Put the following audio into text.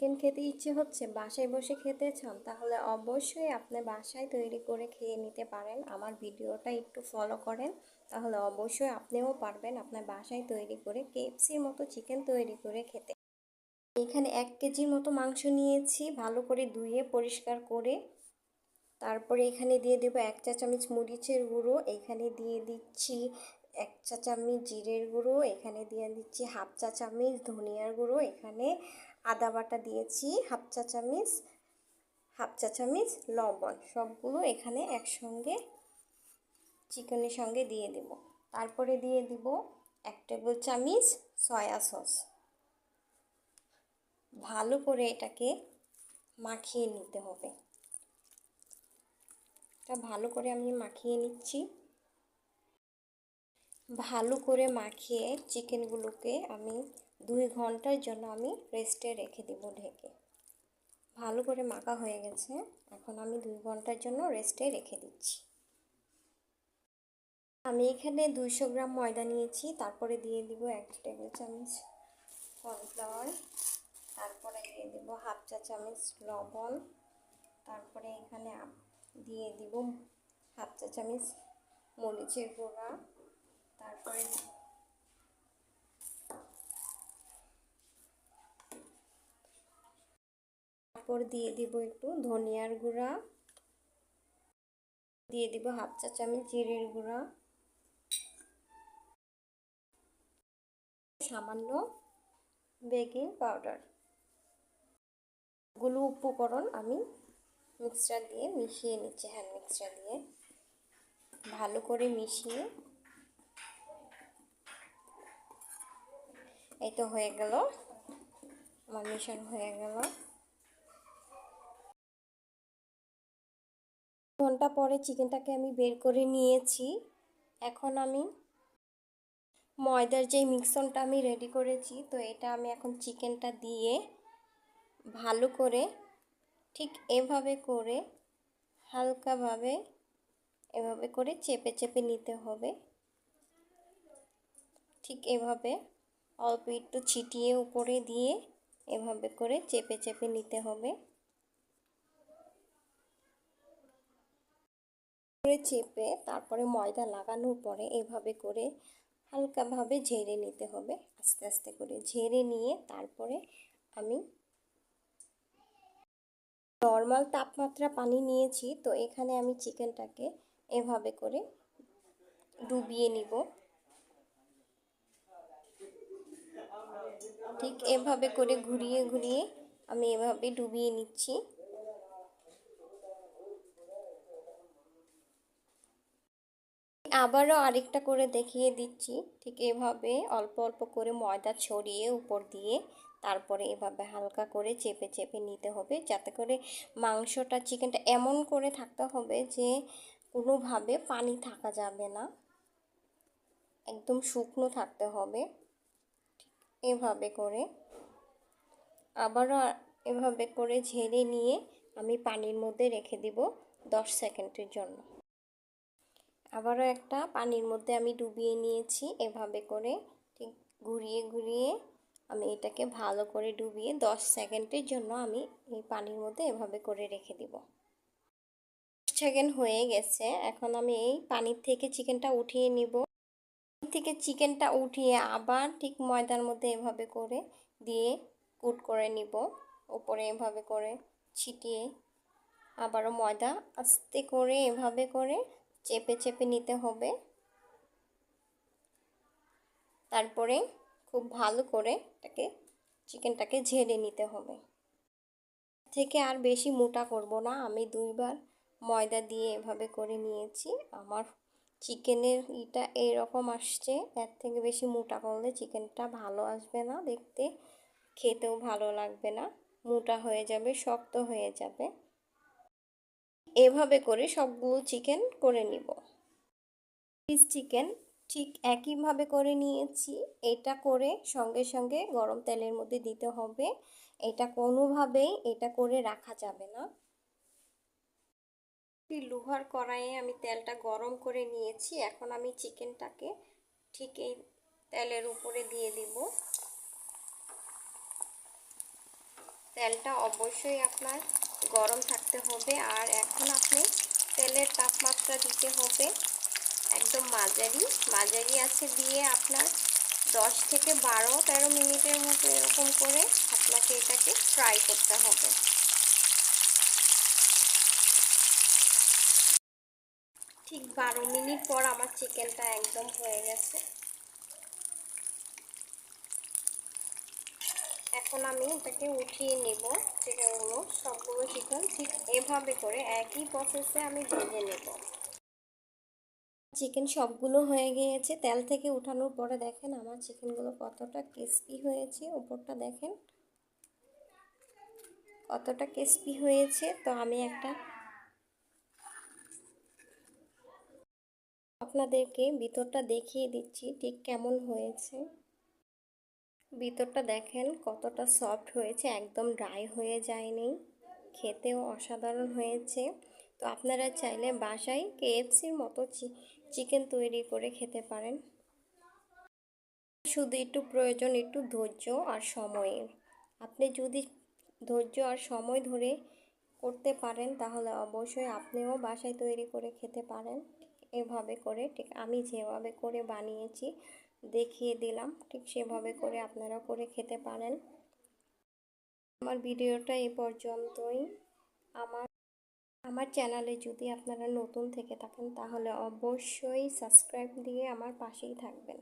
Chicken খেতে ইচ্ছে হচ্ছে, বাসায় বসে খেতে চান, তাহলে অবশ্যই আপনি বাসায় তৈরি করে খেয়ে নিতে পারেন। আমার ভিডিওটা একটু ফলো করেন, তাহলে অবশ্যই আপনিও পারবেন আপনার বাসায় তৈরি করে কেএফসির মতো চিকেন তৈরি করে খেতে। এখানে এক কেজির মতো মাংস নিয়েছি, ভালো করে ধুয়ে পরিষ্কার করে। তারপরে এখানে দিয়ে দেবো এক চা চামচ মরিচের গুঁড়ো, এখানে দিয়ে দিচ্ছি এক চা চামচ জিরের গুঁড়ো, এখানে দিয়ে দিচ্ছি হাফ চা চামচ ধনিয়ার গুঁড়ো, এখানে আদা বাটা দিয়েছি, হাফ চা চামচ, হাফ চা চামচ লবণ। সবগুলো এখানে একসঙ্গে, চিকেনের সঙ্গে দিয়ে দেব। তারপরে দিয়ে দিব এক টেবিল চামচ সয়া সস। ভালো করে এটাকে মাখিয়ে নিতে হবে। এটা ভালো করে আমি মাখিয়ে নিচ্ছি। ভালো করে মাখিয়ে চিকেনগুলোকে আমি দুই ঘণ্টার জন্য আমি রেস্টে রেখে দেব ঢেকে। ভালো করে মাখা হয়ে গেছে। এখন আমি দুই ঘণ্টার জন্য রেস্টে রেখে দিচ্ছি। আমি এখানে দুইশো গ্রাম ময়দা নিয়েছি। তারপরে দিয়ে দিব এক টেবিল চামচ কর্নফ্লাওয়ার। তারপরে দিয়ে দিব হাফ চা চামচ লবণ। তারপরে এখানে দিয়ে দিব হাফ চা চামচ মরিচের গুঁড়া। তারপরে তারপর দিয়ে দিব একটু ধনিয়ার গুঁড়া। দিয়ে দিব হাফ চা চামচ জিরের গুঁড়া। সামান্য বেকিং পাউডার। গুলো উপকরণ আমি মিক্সচার দিয়ে মিশিয়ে নিচ্ছি হ্যান্ড মিক্সচার দিয়ে। ভালো করে মিশিয়ে। এই তো হয়ে গেল। আমার মিশন হয়ে গেল। ঘণ্টা পরে চিকেনটাকে আমি বের করে নিয়েছি। এখন আমি ময়দার যে মিক্সনটা আমি রেডি করেছি, তো এটা আমি এখন চিকেনটা দিয়ে ভালো করে ঠিক এভাবে করে, হালকাভাবে এভাবে করে চেপে চেপে নিতে হবে। ঠিক এভাবে অল্প একটু ছিটিয়ে উপরে দিয়ে এভাবে করে চেপে চেপে নিতে হবে। করে চেপে তারপরে ময়দা লাগানোর পরে এভাবে করে হালকাভাবে ঝেড়ে নিতে হবে। আস্তে আস্তে করে ঝেড়ে নিয়ে তারপরে আমি নর্মাল তাপমাত্রা পানি নিয়েছি। তো এখানে আমি চিকেনটাকে এভাবে করে ডুবিয়ে নিব। ঠিক এভাবে করে ঘুরিয়ে ঘুরিয়ে আমি এভাবে ডুবিয়ে নিচ্ছি। আবারও আরেকটা করে দেখিয়ে দিচ্ছি। ঠিক এভাবে অল্প অল্প করে ময়দা ছড়িয়ে উপর দিয়ে তারপরে এভাবে হালকা করে চেপে চেপে নিতে হবে। যাতে করে মাংসটা, চিকেনটা এমন করে থাকতে হবে যে কোনোভাবে পানি থাকা যাবে না। একদম শুকনো থাকতে হবে। এভাবে করে আবারও এভাবে করে ঝেড়ে নিয়ে আমি পানির মধ্যে রেখে দিব দশ সেকেন্ডের জন্য। আবারও একটা পানির মধ্যে আমি ডুবিয়ে নিয়েছি এভাবে করে, ঠিক ঘুরিয়ে ঘুরিয়ে আমি এটাকে ভালো করে ডুবিয়ে দশ সেকেন্ডের জন্য আমি এই পানির মধ্যে এভাবে করে রেখে দিব। সেকেন্ড হয়ে গেছে, এখন আমি এই পানির থেকে চিকেনটা উঠিয়ে নিব। থেকে চিকেনটা উঠিয়ে আবার ঠিক ময়দার মধ্যে এভাবে করে দিয়ে কুট করে নিব, ওপরে এভাবে করে ছিটিয়ে আবারও ময়দা আস্তে করে এভাবে করে চেপে চেপে নিতে হবে। তারপরে খুব ভালো করে এটাকে, চিকেনটাকে ঝেড়ে নিতে হবে। থেকে আর বেশি মোটা করব না। আমি দুইবার ময়দা দিয়ে এভাবে করে নিয়েছি। আমার চিকেনের ইটা এরকম আসছে, এর থেকে বেশি মোটা করলে চিকেনটা ভালো আসবে না। দেখতে খেতেও ভালো লাগবে না। মোটা হয়ে যাবে, শক্ত হয়ে যাবে। এভাবে করে সবগুলো চিকেন করে নিব। পিস চিকেন ঠিক একইভাবে করে নিয়েছি। এটা করে সঙ্গে সঙ্গে গরম তেলের মধ্যে দিতে হবে। এটা কোনোভাবেই এটা করে রাখা যাবে না। লোহার কড়াইয়ে আমি তেলটা গরম করে নিয়েছি। এখন আমি চিকেনটাকে ঠিক এই তেলের উপরে দিয়ে দিব। তেলটা অবশ্যই আপনার গরম থাকতে হবে আর এখন আপনি তেলের তাপমাত্রা দিতে হবে একদম মাঝারি। মাঝারি আছে দিয়ে আপনার দশ থেকে বারো, তেরো মিনিটের মতো এরকম করে আপনাকে এটাকে ফ্রাই করতে হবে। ঠিক বারো মিনিট পর আমার চিকেনটা একদম হয়ে গেছে। এখন আমি এটাকে উঠিয়ে নেব চিকেনগুলো সবগুলো চিকেন, ঠিক এভাবে করে একই প্রসেসে আমি ভেজে নেব। চিকেন সবগুলো হয়ে গিয়েছে। তেল থেকে উঠানোর পরে দেখেন আমার চিকেনগুলো কতটা ক্রিস্পি হয়েছে উপরটা দেখেন। কতটা ক্রিস্পি হয়েছে, তো আমি একটা আপনাদেরকে ভিতরটা দেখিয়ে দিচ্ছি ঠিক কেমন হয়েছে। ভিতরটা দেখেন কতটা সফট হয়েছে, একদম ড্রাই হয়ে যায়নি, খেতেও অসাধারণ হয়েছে। তো আপনারা চাইলে বাসায় কেএফসির মতো চিকেন তৈরি করে খেতে পারেন। শুধু একটু প্রয়োজন একটু ধৈর্য আর সময়ের আপনি যদি ধৈর্য আর সময় ধরে করতে পারেন, তাহলে অবশ্যই আপনিও বাসায় তৈরি করে খেতে পারেন। এভাবে করে ঠিক, আমি যেভাবে করে বানিয়েছি দেখিয়ে দিলাম। ঠিক সেভাবে করে আপনারা করে খেতে পারেন। আমার ভিডিওটা এ পর্যন্তই। আমার আমার চ্যানেলে যদি আপনারা নতুন থেকে থাকেন, তাহলে অবশ্যই সাবস্ক্রাইব দিয়ে আমার পাশেই থাকবেন।